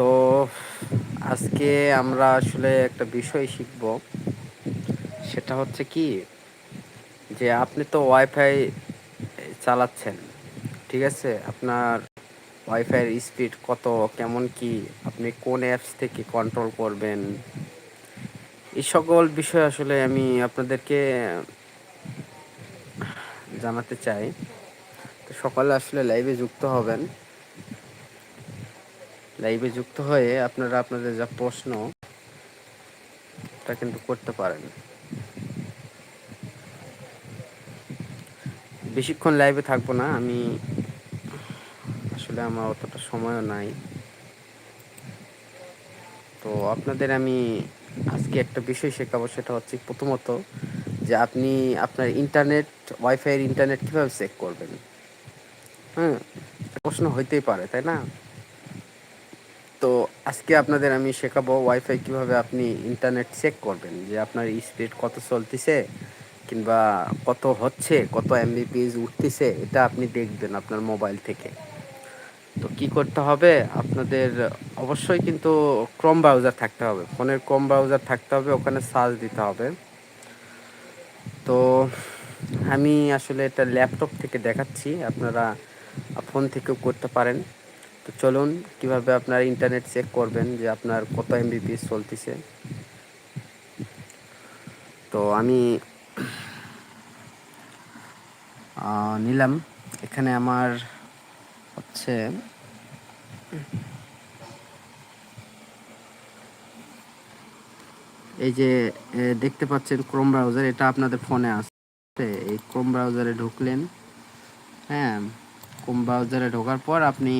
তো আজকে আমরা আসলে একটা বিষয় শিখব। সেটা হচ্ছে কি? যে আপনি তো ওয়াইফাই চালাচ্ছেন, ঠিক আছে? আপনার ওয়াইফাইয়ের স্পিড কত, কেমন কি, আপনি কোন অ্যাপস থেকে কন্ট্রোল করবেন? এই সকল বিষয় আসলে আমি আপনাদেরকে জানাতে চাই। তো সকালে আসলে লাইভে যুক্ত হবেন। লাইভে যুক্ত হয়ে আপনারা আপনাদের যা প্রশ্ন, তা কিন্তু করতে পারেন। বেশিক্ষণ লাইভে থাকব না, আমি আসলে আমার অতটা সময়ও নাই। তো আপনাদের আমি আজকে একটা বিষয় শেখাবো, সেটা হচ্ছে প্রথমত যে আপনি আপনার ইন্টারনেট ওয়াইফাইয়ের ইন্টারনেট কীভাবে চেক করবেন? হ্যাঁ প্রশ্ন হইতেই পারে, তাই না? তো আজকে আপনাদের আমি শেখাবো ওয়াইফাই কীভাবে আপনি ইন্টারনেট চেক করবেন, যে আপনার স্পিড কত চলতেছে কিংবা কত হচ্ছে, কত এমবিপিএস উঠতেছে, এটা আপনি দেখবেন আপনার মোবাইল থেকে। তো কি করতে হবে? আপনাদের অবশ্যই কিন্তু ক্রম ব্রাউজার থাকতে হবে। ফোনের ক্রম ব্রাউজার থাকতে হবে, ওখানে সার্চ দিতে হবে। তো আমি আসলে এটা ল্যাপটপ থেকে দেখাচ্ছি, আপনারা ফোন থেকেও করতে পারেন। তো চলুন, কীভাবে আপনার ইন্টারনেট চেক করবেন যে আপনার কত এমবিপিএস চলতেছে? তো আমি নিলাম। এখানে আমার হচ্ছে, এই যে দেখতে পাচ্ছেন ক্রোম ব্রাউজার এটা আপনাদের ফোনে আসছে এই ক্রোম ব্রাউজারে ঢুকলেন। হ্যাঁ ক্রোম ব্রাউজারে ঢোকার পর আপনি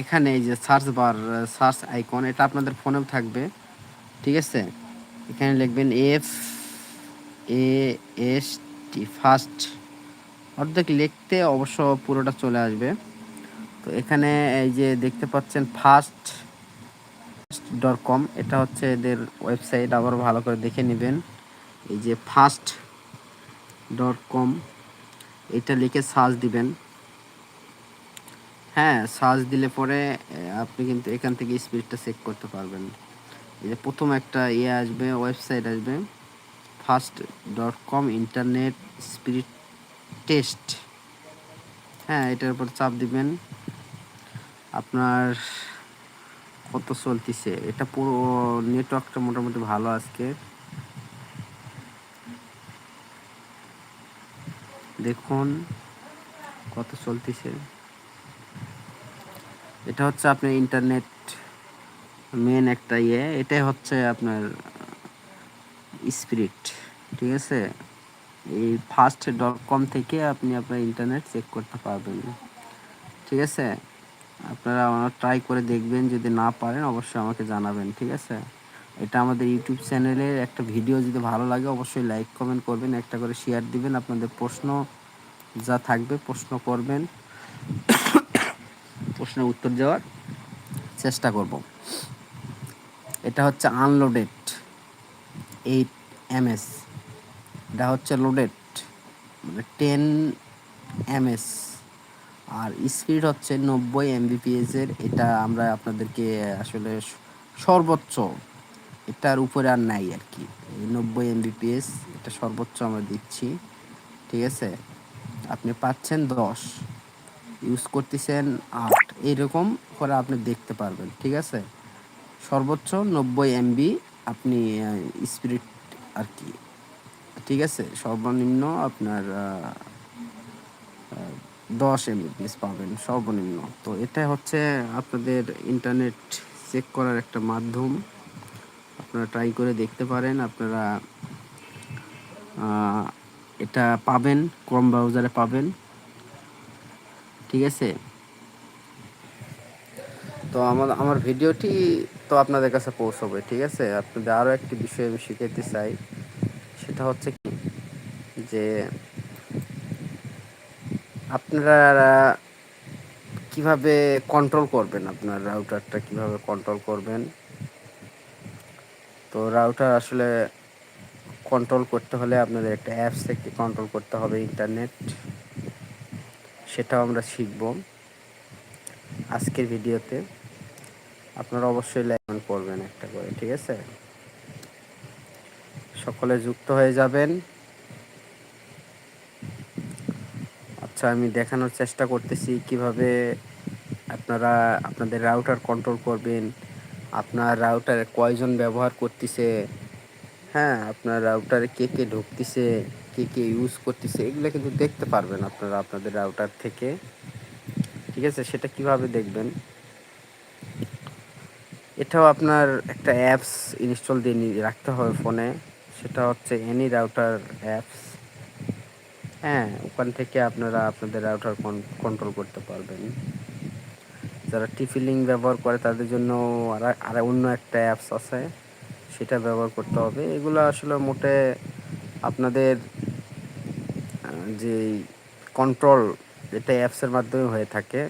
এখানে এই যে সার্চ বার সার্চ আইকন এটা আপনাদের ফোনেও থাকবে, ঠিক আছে? এখানে লিখবেন F A S T first অর্ধেক লিখতে অবশ্য পুরোটা চলে আসবে। তো এখানে এই যে দেখতে পাচ্ছেন ফার্স্ট ডট কম এটা হচ্ছে এদের ওয়েবসাইট আবার ভালো করে দেখে নেবেন। এই যে ফার্স্ট ডট কম এটা লিখে সার্চ দিবেন। হ্যাঁ সার্চ দিলে পরে আপনি কিন্তু এখান থেকে স্পিডটা চেক করতে পারবেন। এই যে প্রথম একটা ইয়ে আসবে ওয়েবসাইট আসবে fast dot com internet speed test হ্যাঁ এটার উপর চাপ দিবেন। আপনার কত চলতেছে? এটা পুরো নেটওয়ার্কটা মোটামুটি ভালো আজকে। দেখুন কত চলতেছে। এটা হচ্ছে আপনার ইন্টারনেট মেন একটা ইয়ে। এটাই হচ্ছে আপনার স্পিরিট ঠিক আছে? এই ফার্স্ট ডট কম থেকে আপনি আপনার ইন্টারনেট চেক করতে পারবেন। ঠিক আছে? আপনারা আমার ট্রাই করে দেখবেন, যদি না পারেন অবশ্যই আমাকে জানাবেন, ঠিক আছে? এটা আমাদের ইউটিউব চ্যানেলের একটা ভিডিও যদি ভালো লাগে অবশ্যই লাইক কমেন্ট করবেন, একটা করে শেয়ার দিবেন, আপনাদের প্রশ্ন যা থাকবে প্রশ্ন করবেন। প্রশ্নের উত্তর দেওয়ার চেষ্টা করব। এটা হচ্ছে আনলোডেড এইট এমএস এটা হচ্ছে লোডেড মানে টেন এমএস আর স্পিড হচ্ছে নব্বই এম এমবিপিএসের এটা আমরা আপনাদেরকে আসলে সর্বোচ্চ, এটার উপরে আর নাই আর কি। নব্বই এমবিপিএস এটা সর্বোচ্চ আমরা দিচ্ছি। ঠিক আছে? আপনি পাচ্ছেন দশ। ইউজ করতেছেন আট এইরকম করে আপনি দেখতে পারবেন, ঠিক আছে? সর্বোচ্চ নব্বই এমবি আপনি স্পিরিট আর কি, ঠিক আছে? সর্বনিম্ন আপনার দশ এমবিপিএস পাবেন, সর্বনিম্ন। তো এটা হচ্ছে আপনাদের ইন্টারনেট চেক করার একটা মাধ্যম। আপনারা ট্রাই করে দেখতে পারেন, আপনারা এটা পাবেন ক্রম ব্রাউজারে পাবেন। ঠিক আছে? তো আমার আমার ভিডিওটি তো আপনাদের কাছে পৌঁছবে, ঠিক আছে? আপনাদের আরও একটি বিষয় আমি শিখাইতে চাই, সেটা হচ্ছে কি? যে আপনারা কীভাবে কন্ট্রোল করবেন আপনার রাউটারটা কীভাবে কন্ট্রোল করবেন? তো রাউটার আসলে কন্ট্রোল করতে হলে আপনাদের একটা অ্যাপস থেকে কন্ট্রোল করতে হবে ইন্টারনেট সেটাও আমরা শিখব আজকের ভিডিওতে। আপনারা অবশ্যই লাইক করবেন একটা করে, ঠিক আছে? সকলে যুক্ত হয়ে যাবেন। আচ্ছা আমি দেখানোর চেষ্টা করতেছি কীভাবে আপনারা আপনাদের রাউটার কন্ট্রোল করবেন, আপনার রাউটারে কয়জন ব্যবহার করতেছে হ্যাঁ আপনার রাউটারে কে কে ঢুকতেছে কে কে ইউজ করতেছে, এগুলো কিন্তু দেখতে পারবেন আপনারা আপনাদের রাউটার থেকে। ঠিক আছে? সেটা কীভাবে দেখবেন? এটাও আপনার একটা অ্যাপস ইনস্টল দিয়ে রাখতে হবে ফোনে সেটা হচ্ছে এনি রাউটার অ্যাপস হ্যাঁ ওখান থেকে আপনারা আপনাদের রাউটার কন্ট্রোল করতে পারবেন। যারা লিঙ্ক ব্যবহার করে, তাদের জন্য আর অন্য একটা অ্যাপস আছে। সেটা ব্যবহার করতে হবে। এগুলো আসলে মোটে আপনাদের যে কন্ট্রোল এটা অ্যাপসের মাধ্যমে হয়ে থাকে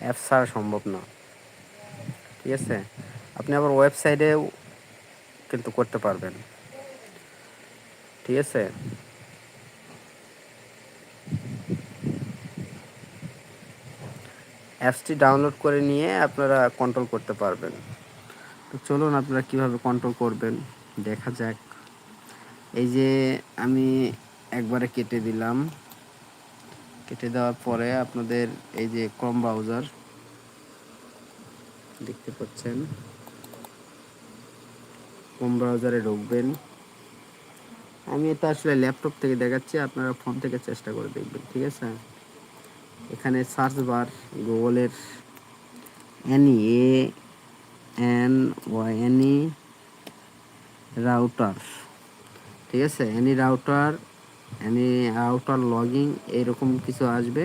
অ্যাপস ছাড়া সম্ভব না। ঠিক আছে? আপনি আবার ওয়েবসাইটেও কিন্তু করতে পারবেন। ঠিক আছে? অ্যাপসটি ডাউনলোড করে নিয়ে আপনারা কন্ট্রোল করতে পারবেন। তো চলুন আপনারা কীভাবে কন্ট্রোল করবেন? দেখা যাক। এই যে আমি একবারে কেটে দিলাম। কেটে দেওয়ার পরে আপনাদের এই যে ক্রম ব্রাউজার দেখতে পাচ্ছেন। ক্রম ব্রাউজারে ঢুকবেন। আমি এটা আসলে ল্যাপটপ থেকে দেখাচ্ছি, আপনারা ফোন থেকে চেষ্টা করে দেখবেন, ঠিক আছে? এখানে সার্চ বার গুগলের any A N Y any router ঠিক আছে? Any router any router login এরকম কিছু আসবে।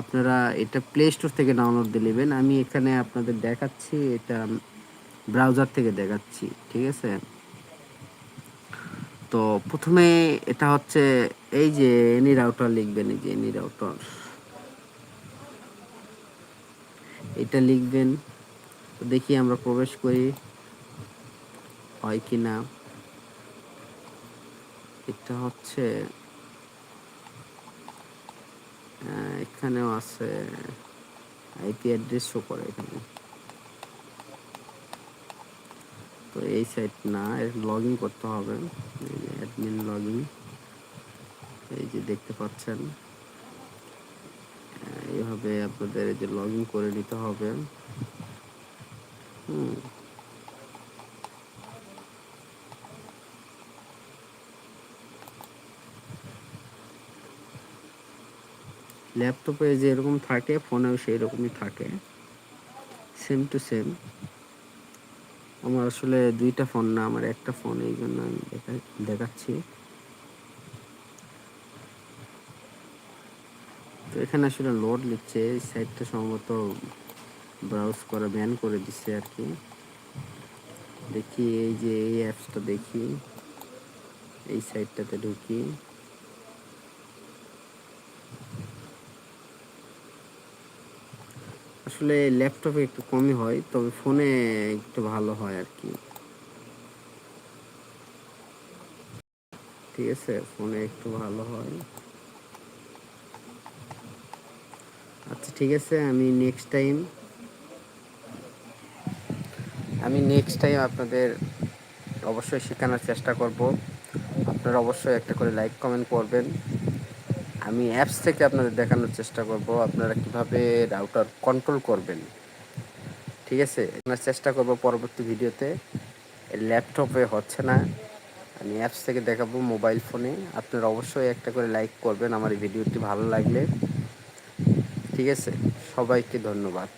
আপনারা এটা প্লে স্টোর থেকে ডাউনলোড দিয়ে নেবেন। আমি এখানে আপনাদের দেখাচ্ছি, এটা ব্রাউজার থেকে দেখাচ্ছি, ঠিক আছে? তো প্রথমে এটা হচ্ছে, এই যে এনি রাউটার লিখবেন, এই যে এনি রাউটার এটা লিখবেন দেখি আমরা প্রবেশ করি, হয় কি না এটা হচ্ছে এখানেও আছে আইপি অ্যাড্রেস শো করে এখানে। তো এই সাইট না, এর লগ ইন করতে হবে। অ্যাডমিন লগ ইন এই যে দেখতে পাচ্ছেন। এইভাবে আপনাদের এই যে লগ ইন করে নিতে হবে। হুম। ল্যাপটপে যেরকম থাকে, ফোনেও সেই রকমই থাকে। সেম টু সেম আমার আসলে দুইটা ফোন না, আমার একটা ফোন, এই জন্য আমি দেখাচ্ছি। তো এখানে আসলে লোড নিচ্ছে, এই সাইটটা সম্ভবত ব্রাউজ করা ব্যান করে দিচ্ছে আর কি। দেখি, এই যে এই অ্যাপসটা দেখি। এই সাইটটাতে ঢুকি। আসলে ল্যাপটপে একটু কমই হয়, তবে ফোনে একটু ভালো হয় আর কি ঠিক আছে ফোনে একটু ভালো হয়। আচ্ছা ঠিক আছে, আমি নেক্সট টাইম আমি নেক্সট টাইম আপনাদের অবশ্যই শেখানোর চেষ্টা করব। আপনারা অবশ্যই একটা করে লাইক কমেন্ট করবেন। আমি অ্যাপস থেকে আপনাদের দেখানোর চেষ্টা করব, আপনারা কীভাবে রাউটার কন্ট্রোল করবেন। ঠিক আছে? আপনার চেষ্টা করব পরবর্তী ভিডিওতে। ল্যাপটপে হচ্ছে না। আমি অ্যাপস থেকে দেখাবো মোবাইল ফোনে আপনারা অবশ্যই একটা করে লাইক করবেন, আমার এই ভিডিওটি ভালো লাগলে। ঠিক আছে? সবাইকে ধন্যবাদ।